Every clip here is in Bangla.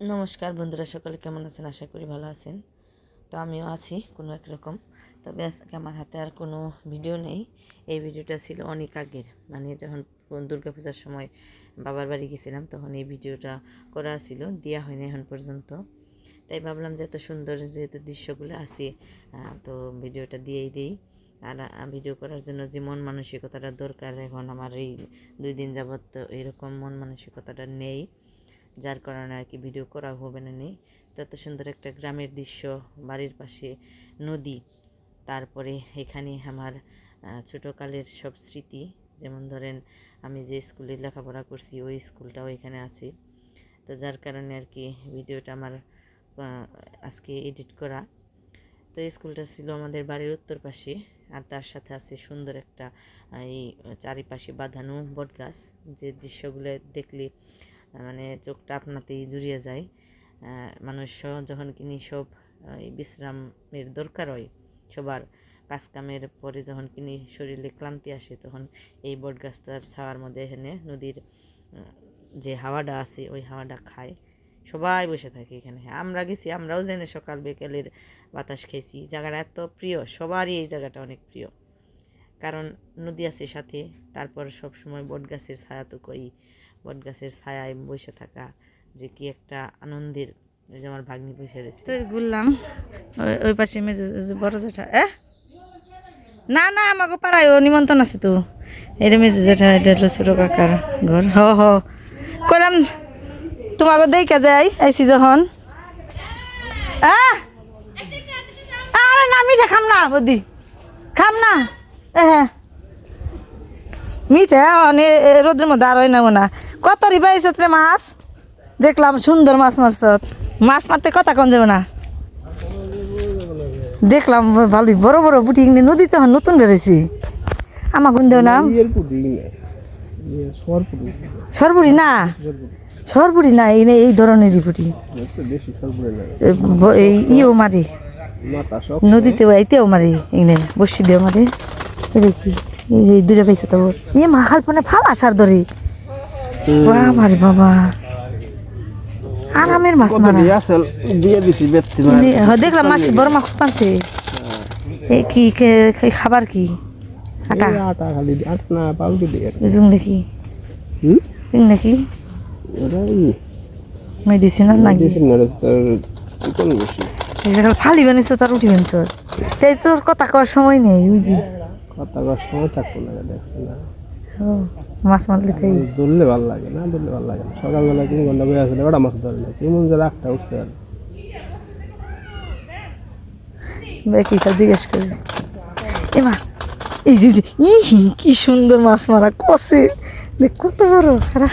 নমস্কার বন্ধুরা, সকলে কেমন আছেন? আশা করি ভালো আছেন। তো আমিও আছি কোনো এক রকম। তবে আজকে আমার হাতে আর কোনো ভিডিও নেই। এই ভিডিওটা ছিল অনেক আগের। মানে যখন দুর্গা পূজার সময় বাবার বাড়ি গেছিলাম, তখন এই ভিডিওটা করা ছিল। দেওয়া হয়নি এখন পর্যন্ত। তাই ভাবলাম যে এত সুন্দর যেহেতু দৃশ্যগুলো আছে তো ভিডিওটা দিয়েই দিই। আর ভিডিও করার জন্য যে মন মানসিকতাটা দরকার, এখন আমার এই দুই দিন যাবত তো এরকম মন মানসিকতাটা নেই। যার কারণে আর কি ভিডিও করা হবে না নেই। তো এত সুন্দর একটা গ্রামের দৃশ্য, বাড়ির পাশে নদী, তারপরে এখানে আমার ছোটোকালের সব স্মৃতি। যেমন ধরেন, আমি যে স্কুলে লেখাপড়া করছি, ওই স্কুলটাও এখানে আছে। তো যার কারণে আর কি ভিডিওটা আমার আজকে এডিট করা। তো এই স্কুলটা ছিল আমাদের বাড়ির উত্তর পাশে, আর তার সাথে আছে সুন্দর একটা এই চারিপাশে বাঁধানো বট গাছ যে দৃশ্যগুলো দেখলে মানে চোখটা আপনাতেই জুড়িয়ে যায়। মানুষ যখন কিনি সব বিশ্রামের দরকার হয় সবার, কাজ কামের পরে যখন কিনি শরীরে ক্লান্তি আসে তখন এই বট গাছটার ছাওয়ার মধ্যে এখানে নদীর যে হাওয়াটা আছে ওই হাওয়াটা খায়। সবাই বসে থাকে এখানে। আমরা গেছি, আমরাও জেনে সকাল বিকেলের বাতাস খেয়েছি। জায়গাটা এত প্রিয়, সবারই এই জায়গাটা অনেক প্রিয়। কারণ নদী আছে সাথে, তারপর সব সময় বট গাছের ছায়া তো কই বট গাছের ছায়ায় বসে থাকা যে কি একটা আনন্দের ওই যে আমার ভাগ্নি বসে রয়েছে। তো ঘুরলাম। ওই- ওই পাশে মেজে বড় জেঠা, এ? না না, আমাকে পাড়ায়, ও নিমন্ত্রণ আছে তো। এটা মেজে জেঠা, এটা হলো ছোট কাকার ঘর। হ হ। কইলাম, তোমাকে দেখা যায় আইসি যখন! আরে না, মিঠা খাম না, বদি। খাম না। হ্যাঁ। মিঠা, অনে রোদ্রের মধ্যে আর না না। কত রিবা রে মাছ? দেখলাম সুন্দর মাছ মারছ। মাছ মারতে কথা কম যাবে না? দেখলাম ভালোই বড় বড় ইংনি নদীতে এখন নতুন বেরোইছি আমার গুন দেও না পুটি ইয়ে সরপুটি সরবুড়ি না? সরবুড়ি না এই এই ধরনেরই সরপুরে এ ব- এই ইয়েও মারি। নদীতেও আইতেও মারি ইংনে বসি দেও মারি। দেখি এই যে দূরে পাইছে তো। ইয়ে মা খালপনে ফাল আসার ধরে। বাবারে বাবা। আরামের মাছ মারা। দিয়ে দিছি বেচছি না দেখলাম মাছ বড় মাছ পানছে এ কি খাবার কি? আটা। আটা খালি আটা না পাউরুটি দিয়ে। জুং নাকি? হুম? নাকি? ওরা ই মেডিসিন নাকি? মেডিসিন মেরেছে তার কোন ফালি বানিয়েছ তার উঠি বানিয়েছ। তাই তোর কথা কওয়ার সময় নেই বুঝি? কথা কর সময় থাকতো না দেখছে না। মাছ মারলে তাই? ধরলে ভালো লাগে না ধরলে ভালো লাগে না। সকালবেলা তিন ঘণ্টা বয়ে আসলে ওটা মাছ ধরে না। কেমন যে রাগটা উঠছে আর। বেকিটা জিজ্ঞেস করি। এমা এই যে ইহি কি সুন্দর মাছ মারা কষে দেখ কত বড় খারা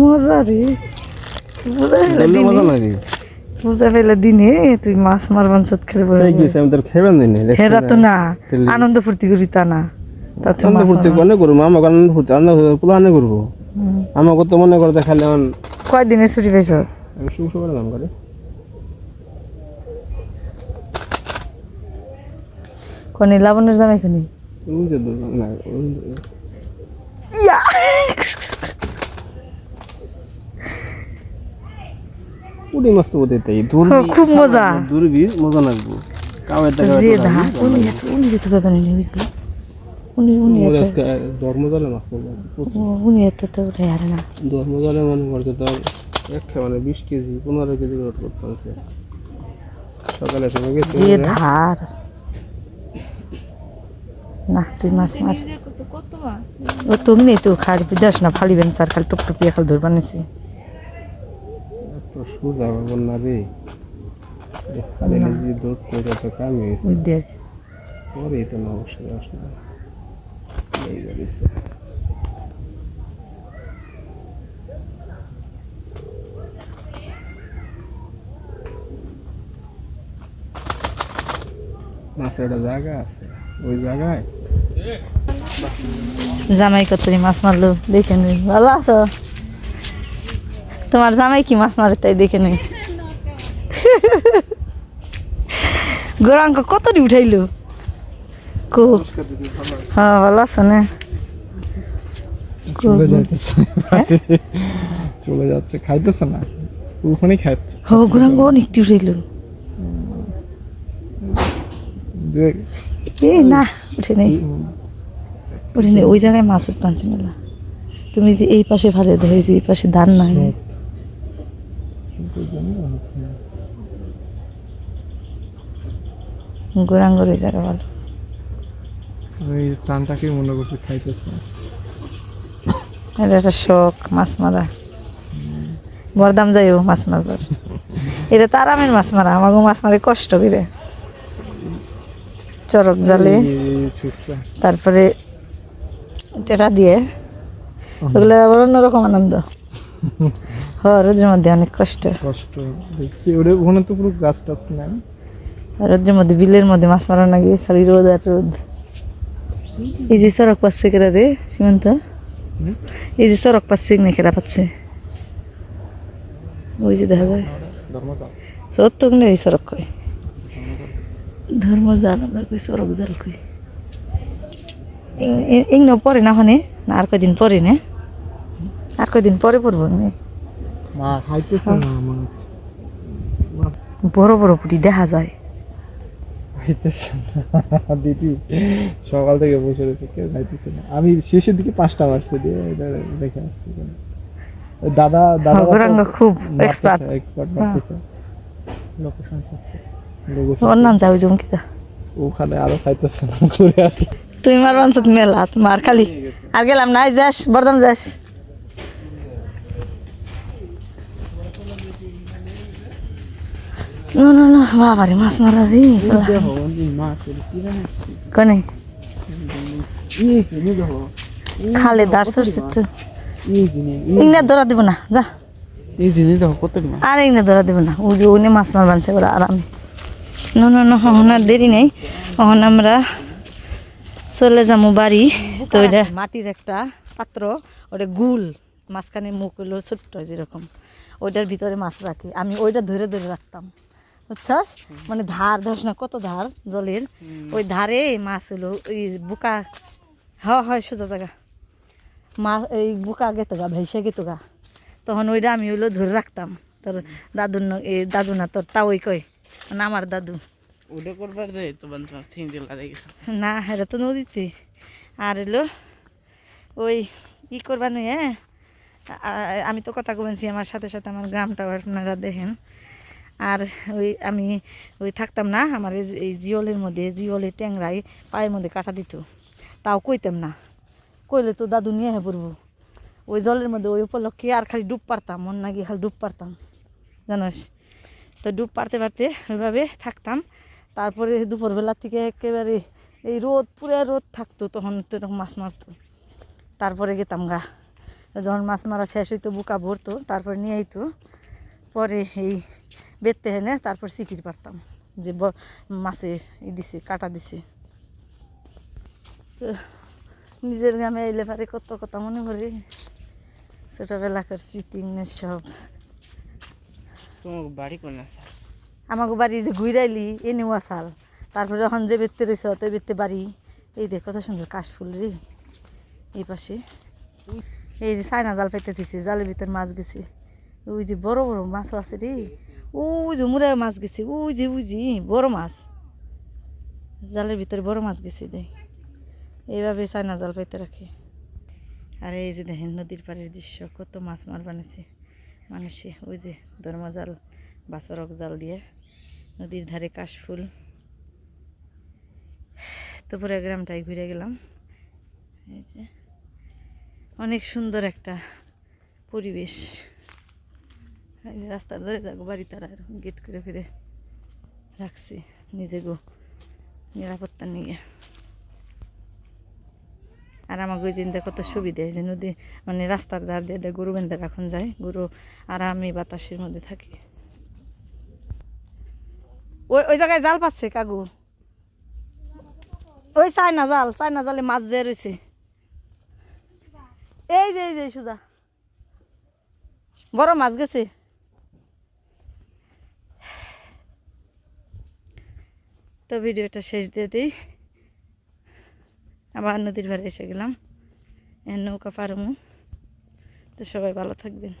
মজা রে। মজা লাগে। ফেলে দিনে তুই মাছ মারবান সত খেলে বলে গেছে আমি তোর খেবেন দিনে হেরা তো না আনন্দ ফুর্তি করি তা না আনন্দ ফুর্তি কোনে করব? আমাকে আনন্দ ফুর্তি আনন্দ পুলানে করব। আমাকে তো মনে করতে খালি আমার কয় দিনের ছুটি পাইছ? আমি শুভ নাম করে কোনি লাবণের জামাই কোনি? ইয়া! উড়ি মাছ তো বোধ তাই। দূরবি হ্যাঁ, খুব মজা। দূরবি মজা লাগবো। কামের টাকা যে ধা উনি যেত উনি যেত বেদনা নেই বুঝলি? উনি উনি আজকে ধর্মজলে মাছ করব উনি এত তো উঠে আর না। ধর্মজলে মনে করছে তোর একটা মানে বিশ কেজি পনেরো কেজি রোড করতে হচ্ছে সকালে সময় গেছে যে ধার। না তুই মাছ মার। ও তুমি নেই তো খাড়ি দেশ না ফালিবেন স্যার খালি টুপ টুপিয়ে খালি ধরবার নিছি। সোজা বলব না রে। যে ধরতে যত কাম ওই দেখ। পরেই তো না অবশ্যই আসলে এই মাছের একটা জায়গা আছে। ওই জায়গায়? জামাই কতরি মাছ মারলো? দেখে ভালো আছো? তোমার জামাই কি মাছ মারে তাই দেখে নেই? গোরাঙ্ক কতটি উঠাইলো? কো। হ্যাঁ ভালো আছো না? চলে যাচ্ছে খাইতেছে না? ওখানে খাচ্ছে হ গুরাঙ্গ অনেক উঠাইল। এ না উঠে নেই। উঠে নেই ওই জায়গায় মাছ উঠপানছে মেলা তুমি যে এই পাশে ভালো ধরে যে এই পাশে ধান নাই। স্রোত। কিন্তু জানি না হচ্ছে না। ওই জায়গা ভালো ওই টানটাকে মনে করছে খাইতেছে? এটা একটা শখ মাছ মারা যাইও মাছ এটা তো আরামের মাছ মারা আমাকে মাছ মারে কষ্ট করে। চরক জালে তারপরে টেটা দিয়ে। ওগুলো আবার অন্যরকম আনন্দ। হ রোদের মধ্যে অনেক কষ্ট। কষ্ট দেখছি ওটা ওখানে তো পুরো গাছ টাছ নাই। রোদের মধ্যে বিলের মধ্যে মাছ মারা নাকি খালি রোদ আর রোদ। এই যে সড়ক পাচ্ছে কেরা রে সীমান্ত? এই যে সড়ক পাচ্ছে না কেরা পাচ্ছে? ওই যে দেখা যায়। ধর্মকাল সত্য কিন্তু এই সড়ক কই? ধর্ম জাল আমরা কই সড়ক জাল কই? ইং ন পরে না হনে? না আর কয়দিন পরে না? আর কয়দিন পরে পড়ব বড় বড় পুটি দেখা যায়। দিদি সকাল থেকে বসে রয়েছে কেউ খাইতেছে না। আমি শেষের দিকে পাঁচটা মারছে দিয়ে দেখে আসছি দাদা দাদা খুব। এক্সপার্ট হ্যাঁ। মারতেছে। লোকেশন ওর নাম যাও জমকিতা ওখানে আরও খাইতেছে না ঘুরে আসলে। তুই মার বানছত মেলা মার খালি। আর গেলাম না যাস বরদাম যাস। না না না বাবারে মাছ মারা রে কনে খালে দাঁড় সরছে তো ইংনা ধরা দিব না যা আর ইংনা ধরা দিব না ও যে ওনে মাছ মার বানছে ওরা আরামে না না না হন আর দেরি নেই তখন আমরা চলে যাব বাড়ি তো ওইটা মাটির একটা পাত্র ওটা গুল মাঝখানে মুখ হলো ছোট্ট যেরকম ওইটার ভিতরে মাছ রাখি আমি ওইটা ধরে ধরে রাখতাম বুঝছস? মানে ধার ধস না কত ধার জলের? ওই ধারে মাছ হলো ওই বুকা হ হয় সোজা জায়গা। মাছ এই বুকা গেতো গা ভেসে গেতো গা তখন ওইটা আমি হইল ধরে রাখতাম। তোর দাদুর ন- এই দাদু না তোর তাওই কই মানে আমার দাদু। ওটা করবার তো না হ্যাঁ তো নদীতে। আর এলো ওই ই করবা নয় হ্যাঁ? আমি তো কথা বলছি আমার সাথে সাথে আমার গ্রামটা আপনারা দেখেন। আর ওই আমি ওই থাকতাম না, আমার এই জিওলের মধ্যে, জিওলের ট্যাংরাই পায়ের মধ্যে কাটা দিত। তাও কইতাম না। কইলে তো দাদু নিয়ে হ্যাঁ পড়ব। ওই জলের মধ্যে ওই উপলক্ষে আর খালি ডুব পারতাম, মন নাকি খালি ডুব পারতাম। জানোস? তো ডুব পারতে পারতে ওইভাবে থাকতাম। তারপরে দুপুরবেলা থেকে একেবারে এই রোদ, পুরো রোদ থাকতো, তখন তো এরকম মাছ মারতো। তারপরে গেতাম গা। যখন মাছ মারা শেষ হইতো, বুকা ভরতো, তারপরে নিয়ে আইতো। পরে এই বেচতে হেনে তারপর সিকির পারতাম। যে মাছে ই দিছে কাটা দিছে। তো নিজের গ্রামে এলে পারে কত কথা মনে করি ছোটোবেলাকার স্মৃতি সব। বাড়ি কোন আমাকে বাড়ি যে ঘুরাইলি এনেও আসাল তারপরে এখন যে বেতে রয়েছে অত বেতে বাড়ি। এই দেখ কত সুন্দর কাশফুল রে। এই পাশে। এই যে সাইনা জাল পাইতে দিছে জালের ভিতর মাছ গেছে। ওই যে বড় বড় মাছও আছে রে। ওই যে মুড়ে মাছ গেছে, ওই যে যে বড় মাছ। জালের ভিতরে বড় মাছ গেছে দে এইভাবে সাইনা জাল পাইতে রাখে। আর এই যে দেখেন নদীর পাড়ের দৃশ্য, কত মাছ মার বানাইছে। মানুষে, ওই যে ধর্ম জাল বাসরক জাল দিয়ে নদীর ধারে কাশফুল তো পুরো গ্রামটাই ঘুরে গেলাম। এই যে, অনেক সুন্দর একটা পরিবেশ। রাস্তার ধারে যাগো বাড়ি তারা গেট করে ফিরে রাখছি। নিজে গো, নিরাপত্তা নিয়ে। আর ওই চিন্তা কত সুবিধা যে নদী মানে রাস্তার ধার দিয়ে দিয়ে গরু বেঁধে রাখুন যায়। গরু আরামে বাতাসের মধ্যে থাকি। ওই ওই জায়গায় জাল পাচ্ছে কাকু। ওই চায়না জাল, চায়না জালে মাছ যে রয়েছে। এই যে এই যে সুজা। বড় মাছ গেছে। তো ভিডিওটা শেষ দিয়ে দিই। আবার নদীর ভারে এসে গেলাম। নৌকা পারমু তো সবাই ভালো থাকবেন।